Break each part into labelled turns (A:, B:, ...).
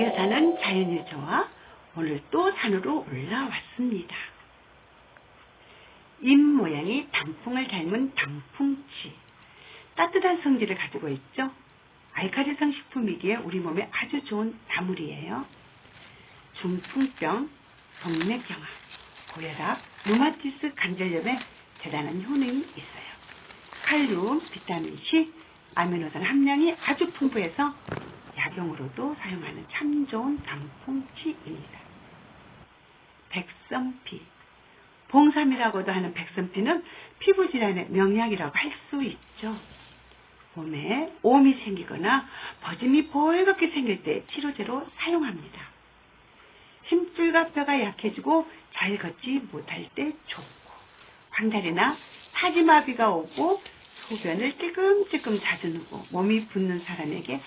A: 댁에 사는 자연의 저와 오늘 또 산으로 올라왔습니다. 잎 모양이 단풍을 닮은 단풍치. 따뜻한 성질을 가지고 있죠. 알카리성 식품이기에 우리 몸에 아주 좋은 나물이에요. 중풍병, 동맥경화, 고혈압, 루마티스 관절염에 대단한 효능이 있어요. 칼륨, 비타민C, 아미노산 함량이 아주 풍부해서 약용으로도 사용하는 참 좋은 단풍치입니다. 백선피. 봉삼이라고도 하는 백선피는 피부질환의 명약이라고 할 수 있죠. 몸에 오음이 생기거나 버짐이 벌겋게 생길 때 치료제로 사용합니다. 힘줄과 뼈가 약해지고 잘 걷지 못할 때 좋고 광다리나 사지마비가 오고 소변을 찔끔찔끔 자주 누고 몸이 붓는 사람에게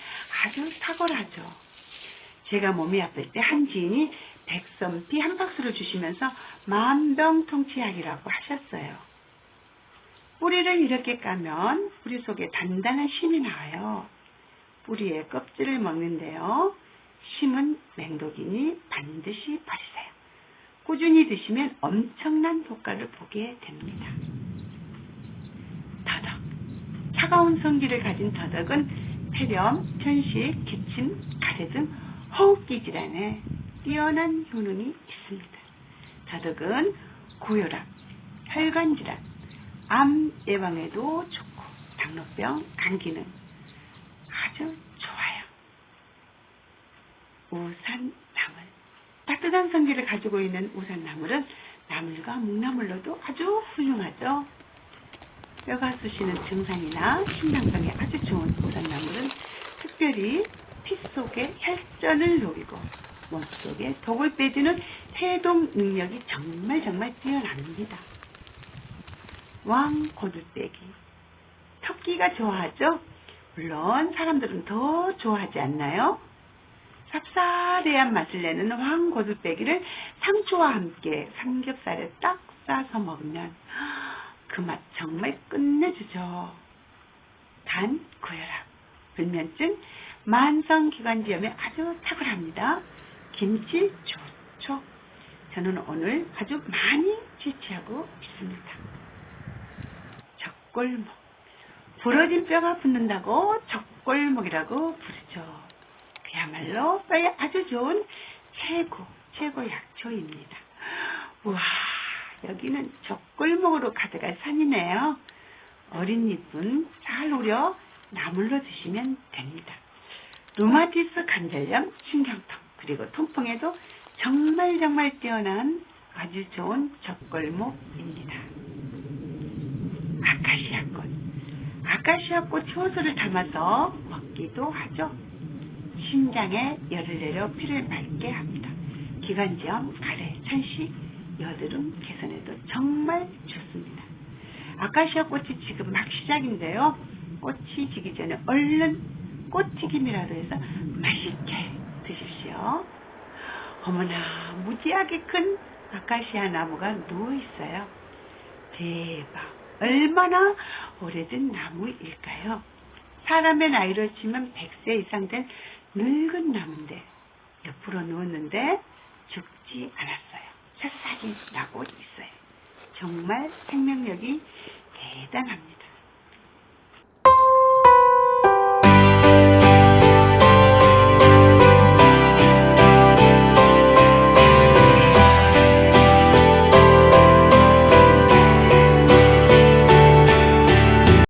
A: 아주 탁월하죠. 제가 몸이 아플 때 한 지인이 백선피 한 박스를 주시면서 만병통치약이라고 하셨어요. 뿌리를 이렇게 까면 뿌리 속에 단단한 심이 나와요. 뿌리의 껍질을 먹는데요. 심은 맹독이니 반드시 버리세요. 꾸준히 드시면 엄청난 효과를 보게 됩니다. 차가운 성기를 가진 더덕은 폐렴, 편식, 기침, 가래 등 호흡기 질환에 뛰어난 효능이 있습니다. 더덕은 고혈압, 혈관 질환, 암 예방에도 좋고 당뇨병, 감기는 아주 좋아요. 우산나물. 따뜻한 성기를 가지고 있는 우산나물은 나물과 묵나물로도 아주 훌륭하죠. 뼈가 쑤시는 증상이나 심장병에 아주 좋은 우산나물은 특별히 피 속의 혈전을 녹이고 몸속에 독을 빼주는 해독 능력이 정말 정말 뛰어납니다. 왕 고들빼기 토끼가 좋아하죠? 물론 사람들은 더 좋아하지 않나요? 쌉싸래한 맛을 내는 황 고들빼기를 상추와 함께 삼겹살에 딱 싸서 먹으면 그 맛 정말 끝내주죠. 단, 고혈압, 불면증, 만성기관지염에 아주 탁월합니다. 김치 좋죠. 저는 오늘 아주 많이 채취하고 있습니다. 적골목. 부러진 뼈가 붙는다고 적골목이라고 부르죠. 그야말로 뼈에 아주 좋은 최고, 최고 약초입니다. 우와, 여기는 적골목으로 가득할 산이네요. 어린 잎은 잘 우려 나물로 드시면 됩니다. 루마티스 관절염, 신경통, 그리고 통풍에도 정말 정말 뛰어난 아주 좋은 적골목입니다. 아카시아 꽃. 아카시아 꽃 효소를 담아서 먹기도 하죠. 심장에 열을 내려 피를 맑게 합니다. 기관지염, 가래, 천식, 여드름 개선에도 정말 좋습니다. 아카시아 꽃이 지금 막 시작인데요. 꽃이 지기 전에 얼른 꽃튀김이라도 해서 맛있게 드십시오. 어머나 무지하게 큰 아카시아 나무가 누워 있어요. 대박. 얼마나 오래된 나무일까요? 사람의 나이로 치면 100세 이상 된 늙은 나무인데 옆으로 누웠는데 죽지 않았어요. 나고 있어요. 정말 생명력이 대단합니다.